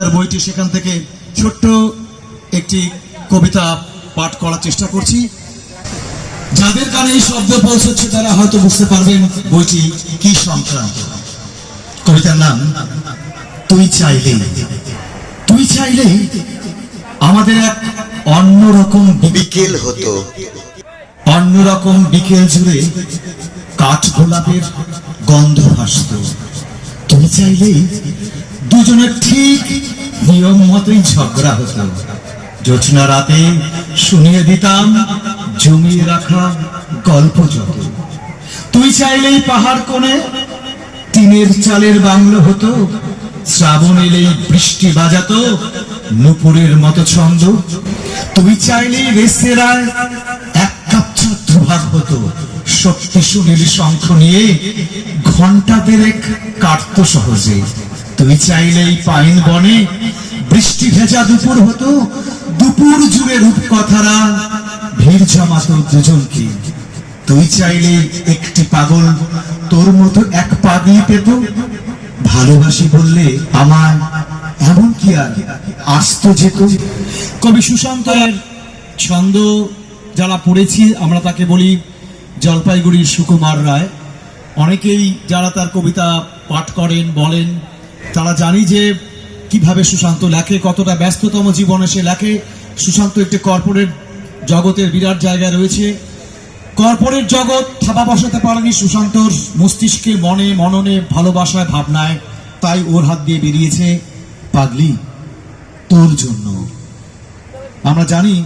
বইটি সেখান থেকে ছোট্ট একটি কবিতা পাঠ করার চেষ্টা করছি। যাদের কানে এই শব্দ পৌঁছচ্ছে তারা হয়তো বুঝতে পারবেন বইটি কি সংক্রান্ত। কবিতার নাম তুই চাইলে তুই চাইলে আমাদের এক অন্যরকম বিকেল হতো। অন্যরকম বিকেল জুড়ে কাঠ গোলাপের গন্ধ ভাসত। তুমি চাইলেই দুজনের ঠিক নিয়ম মতোই ঝগড়া হতো। জোছনা রাতে শুনিয়ে দিতাম, জমিয়ে রাখা গল্প যত। তুই চাইলেই পাহাড় কোণে, টিনের চালের বাংলো হতো। শ্রাবণ এলেই বৃষ্টি বাজাতো, নুপুরের মতো ছন্দ। তুই চাইলেই রেস্তোরাঁয় এক কাপ দুভাগ হতো। শক্তি সুনীল শঙ্খ নিয়ে ঘণ্টা দেড়েক কাটত সহজে। তুই চাইলেই পাইন বনে বৃষ্টি ভেজা দুপুর হতো, দুপুর জুড়ে রূপকথারা ভিড় জমাতো দুজনকে। তুই চাইলে একটি পাগল তোর মতো এক পাগলি পেত, ভালোবাসি বললে আমার এমন কি আর আসতো যেত কবি সুশান্তের ছন্দ যারা পড়েছি, আমরা তাকে বলি জলপাইগুড়ির সুকুমার রায়। অনেকেই যারা তার কবিতা পাঠ করেন, বলেন তারা জানি যে কীভাবে সুশান্ত লেখে, কতটা ব্যস্ততম জীবনে সে লেখে। সুশান্ত একটি কর্পোরেট জগতের বিরাট জায়গায় রয়েছে। কর্পোরেট জগৎ থাপা বসাতে পারেনি সুশান্তর মস্তিষ্কে মনে, মননে, ভালোবাসায়, ভাবনায়। তাই ওর হাত দিয়ে বেরিয়েছে, পাগলি, তোর জন্য। আমরা জানি,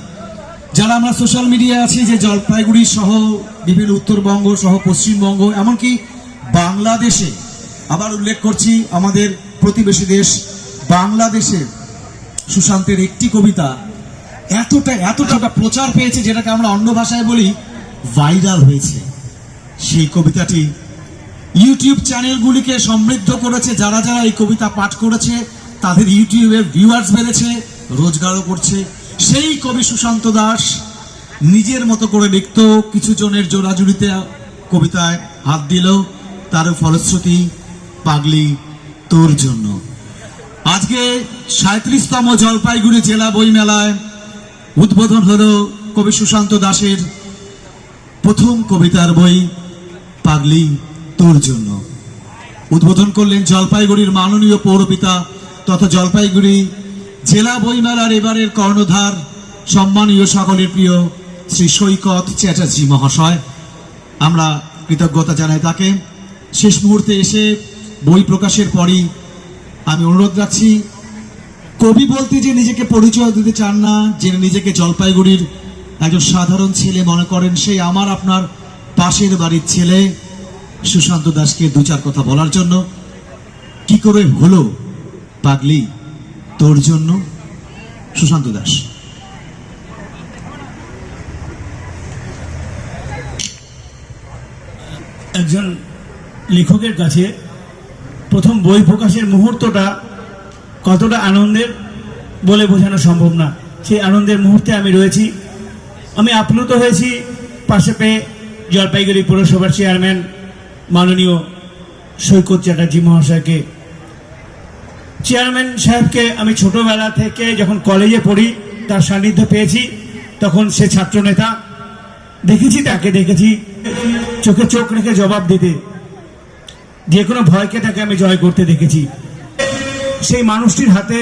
যারা আমরা সোশ্যাল মিডিয়ায় আছি যে জলপাইগুড়ি সহ বিভিন্ন উত্তরবঙ্গ সহ পশ্চিমবঙ্গ, এমনকি বাংলাদেশে আবার উল্লেখ করছি আমাদের প্রতিবেশী দেশ বাংলাদেশে সুশান্তের একটি কবিতা এতটা এতটা প্রচার পেয়েছে যেটাকে আমরা অন্য ভাষায় বলি ভাইরাল হয়েছে। সেই কবিতাটি ইউটিউব চ্যানেলগুলিকে সমৃদ্ধ করেছে, যারা যারা এই কবিতা পাঠ করেছে, তাদের ইউটিউবে ভিউয়ার্স বেড়েছে, রোজগারও করছে। সেই কবি সুশান্ত দাস নিজের মতো করে লিখত, কিছু জনের জোড়াজুড়িতে কবিতায় হাত দিল, তার ফলশ্রুতি পাগলি তোর জন্য। আজকে সাঁত্রিশতম জলপাইগুড়ি জেলা বইমেলায় উদ্বোধন হলো কবি সুশান্ত দাসের প্রথম কবিতার বই, পাগলি তোর জন্য। উদ্বোধন করলেন জলপাইগুড়ির মাননীয় পৌরপিতা তথা জলপাইগুড়ি জেলা বইমেলার এবারের কর্ণধার, সম্মানীয় সকলের প্রিয় শ্রী সৈকত চ্যাটার্জি মহাশয়। আমরা কৃতজ্ঞতা জানাই তাকে। শেষ মুহূর্তে এসে বই প্রকাশের পরই আমি অনুরোধ রাখছি, কবি বলতে যে নিজেকে পরিচয় দিতে চান না, যে নিজেকে জলপাইগুড়ির একজন সাধারণ ছেলে মনে করেন, সেই আমার আপনার পাশের বাড়ির ছেলে সুশান্ত দাসকে দু চার কথা বলার জন্য। কি করে হলো পাগলি তোর জন্য? সুশান্ত দাস। একজন লেখকের কাছে প্রথম বই প্রকাশের মুহূর্তটা কতটা আনন্দের বলে বোঝানো সম্ভব না। সেই আনন্দের মুহূর্তে আমি রয়েছি। আমি আপ্লুত হয়েছি পাশে পেয়ে জলপাইগুড়ি পৌরসভার চেয়ারম্যান মাননীয় সৈকত চ্যাটার্জি মহাশয়কে। চেয়ারম্যান সাহেবকে আমি ছোটবেলা থেকে যখন কলেজে পড়ি, তার সান্নিধ্য পেয়েছি, তখন সে ছাত্রনেতা। দেখেছি তাকে, দেখেছি। চোখে চোখ রেখে জবাব দিতে। যে কোনো ভয়কে তাকে আমি জয় করতে দেখেছি। সেই মানুষটির হাতে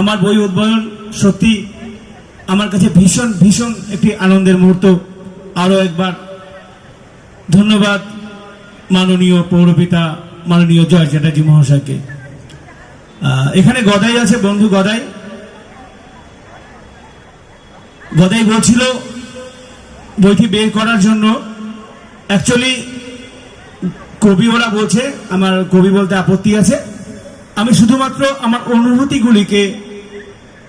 আমার বই উদ্বোধন সত্যি আমার কাছে ভীষণ ভীষণ একটি আনন্দের মুহূর্ত। আরও একবার ধন্যবাদ মাননীয় পৌরপিতা, মাননীয় জয় চ্যাটার্জি মহাশয়কে। এখানে গদাই আছে, বন্ধু গদাই। গদাই বলছিল, বইটি বের করার জন্য। অ্যাকচুয়ালি কবি ওরা বলছে, আমার কবি বলতে আপত্তি আছে। আমি শুধুমাত্র আমার অনুভূতিগুলিকে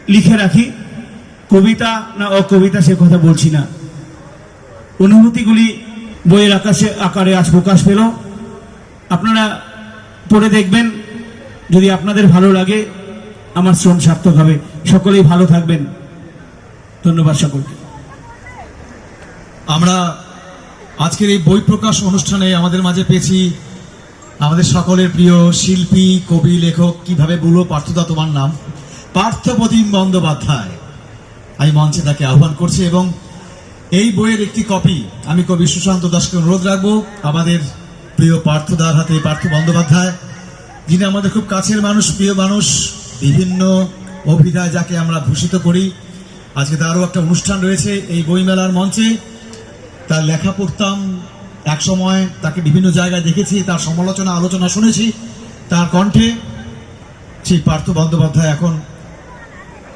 লিখে রাখি। কবিতা না অকবিতা সে কথা বলছি না। অনুভূতিগুলি বইয়ের আকাশে, আকারে আজ প্রকাশ পেল। আপনারা পড়ে দেখবেন, যদি আপনাদের ভালো লাগে, আমার শ্রম সার্থক হবে। সকলেই ভালো থাকবেন। ধন্যবাদ সকলকে। আমরা আজকের এই বই প্রকাশ অনুষ্ঠানে আমাদের মাঝে পেয়েছি আমাদের সকলের প্রিয় শিল্পী, কবি, লেখক, কীভাবে বলব পার্থদা তোমার নাম? পার্থপ্রতিম বন্দ্যোপাধ্যায়। আমি মঞ্চে তাকে আহ্বান করছি এবং এই বইয়ের একটি কপি আমি কবি সুশান্ত দাসকে অনুরোধ রাখব, আমাদের প্রিয় পার্থদার হাতে পার্থ বন্দ্যোপাধ্যায়, যিনি আমাদের খুব কাছের মানুষ, প্রিয় মানুষ, বিভিন্ন অভিধায় যাকে আমরা ভূষিত করি। আজকে তারও একটা অনুষ্ঠান রয়েছে এই বইমেলার মঞ্চে। তার লেখা পড়তাম এক সময়, তাকে বিভিন্ন জায়গায় দেখেছি, তার সমালোচনা, আলোচনা শুনেছি, তার কণ্ঠে। সেই পার্থ বন্দ্যোপাধ্যায় এখন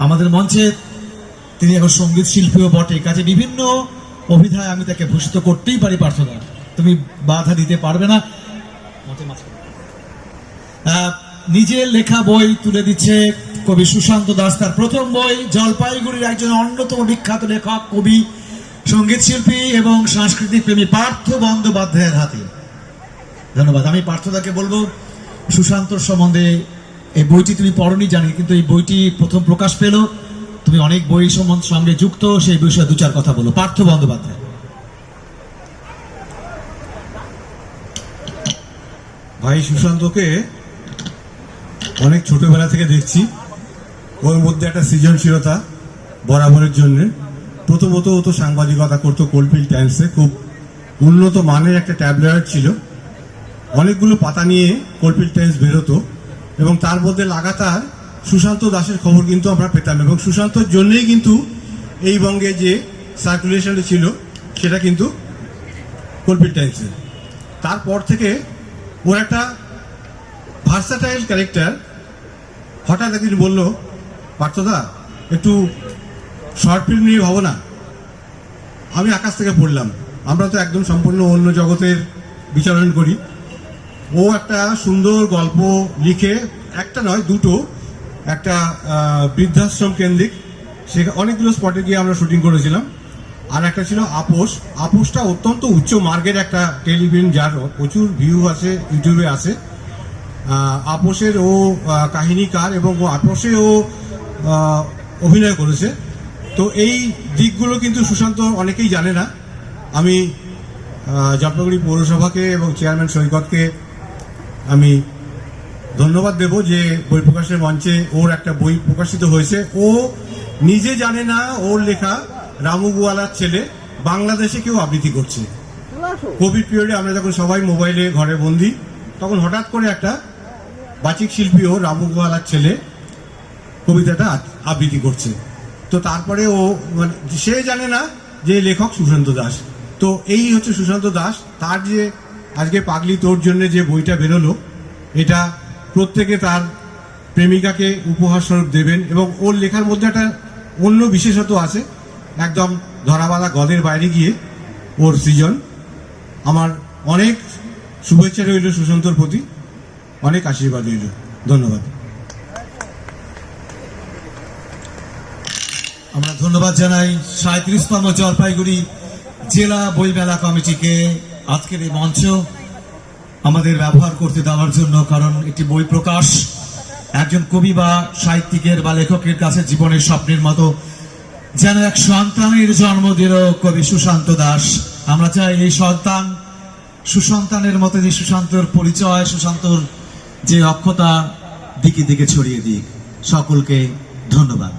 আমাদের মঞ্চে, তিনি এখন সংগীত শিল্পীও বটে। কাজে বিভিন্ন অভিধায় আমি তাকে ভূষিত করতেই পারি পার্থদা তুমি বাধা দিতে পারবে না। নিজের লেখা বই তুলে দিচ্ছে কবি সুশান্ত দাস। তার প্রথম বই, জলপাইগুড়ির একজন অন্যতম বিখ্যাত লেখক, কবি সংগীত শিল্পী এবং সাংস্কৃতিক প্রেমী পার্থ বন্দ্যোপাধ্যায়ের হাতে। ধন্যবাদ। আমি পার্থদাকে বলব সুশান্তর সম্বন্ধে এই বইটি তুমি পড়নি, জানি, কিন্তু এই বইটি প্রথম প্রকাশ পেল। তুমি অনেক বই সম্বন্ধ সঙ্গে যুক্ত, সেই বিষয়ে দু চার কথা বলো। পার্থ বন্দ্যোপাধ্যায়। ভাই সুশান্তকে অনেক ছোটবেলা থেকে দেখছি। ওর মধ্যে একটা সৃজনশীলতা, বরাবরের জন্য। প্রথমত ও তো সাংবাদিকতা করতো কোলফিল্ড টাইমসে খুব উন্নত মানের একটা ট্যাবলেট ছিল। অনেকগুলো পাতা নিয়ে কোলফিল্ড টাইমস বেরোতো এবং তার মধ্যে লাগাতার সুশান্ত দাসের খবর কিন্তু আমরা পেতাম এবং সুশান্তর জন্যই কিন্তু এই বঙ্গে যে সার্কুলেশনটা ছিল, সেটা কিন্তু কোলফিল্ড টাইমসে তারপর থেকে ওর একটা ভার্সাটাইল ক্যারেক্টার হঠাৎ একদিন বলল, পার্থদা, একটু শর্ট ফিল্ম নিয়ে ভাবো না। আমি আকাশ থেকে পড়লাম। আমরা তো একদম সম্পূর্ণ অন্য জগতের বিচারণ করি। ও একটা সুন্দর গল্প লিখে, একটা নয়, দুটো, একটা বৃদ্ধাশ্রম কেন্দ্রিক। সে অনেকগুলো স্পটে গিয়ে আমরা শুটিং করেছিলাম। আর একটা ছিল আপোষ। আপোষটা অত্যন্ত উচ্চ মার্গের একটা টেলিভিশন, যার প্রচুর ভিউ আছে ইউটিউবে আছে। আপোষের ও কাহিনীকার এবং ও আপোষে ও অভিনয় করেছে। তো এই দিকগুলো কিন্তু সুশান্ত অনেকেই জানে না। আমি জলপাইগুড়ি পৌরসভাকে এবং চেয়ারম্যান সৈকতকে আমি ধন্যবাদ দেব যে বই প্রকাশের মঞ্চে ওর একটা বই প্রকাশিত হয়েছে। ও নিজে জানে না ওর লেখা রামু গোয়ালার ছেলে, বাংলাদেশে কেউ আবৃত্তি করছে। কোভিড পিরিয়ডে আমরা যখন সবাই মোবাইলে ঘরে বন্দি, তখন হঠাৎ করে একটা বাচিক শিল্পী ও রামু গোয়ালার ছেলে কবিতাটা আবৃত্তি করছে। তো তারপরে ও মানে সে জানে না যে লেখক সুশান্ত দাস। তো এই হচ্ছে সুশান্ত দাস। তার যে আজকে পাগলি তোর জন্য যে বইটা বেরোলো, এটা প্রত্যেকে তার প্রেমিকাকে উপহার স্বরূপ দেবেন এবং ওর লেখার মধ্যে একটা অন্য বিশেষত্ব আছে। একদম ধরাবাধা গদের বাইরে গিয়ে ওর সৃজন। আমার অনেক শুভেচ্ছা রইল সুশান্তর প্রতি। অনেক আশীর্বাদ রইল। ধন্যবাদ। আমরা ধন্যবাদ জানাই সাঁত্রিশতম জলপাইগুড়ি জেলা বইমেলা কমিটিকে আজকের এই মঞ্চ আমাদের ব্যবহার করতে দেওয়ার জন্য, কারণ একটি বই প্রকাশ একজন কবি বা সাহিত্যিকের বা লেখকের কাছে জীবনের স্বপ্নের মতো। যেন এক সন্তানের জন্ম দিল কবি সুশান্ত দাস। আমরা চাই এই সন্তান, সুসন্তানের মতো যে সুশান্তর পরিচয়, সুশান্তর যে অক্ষতা দিকে দিকে ছড়িয়ে দিক। সকলকে ধন্যবাদ।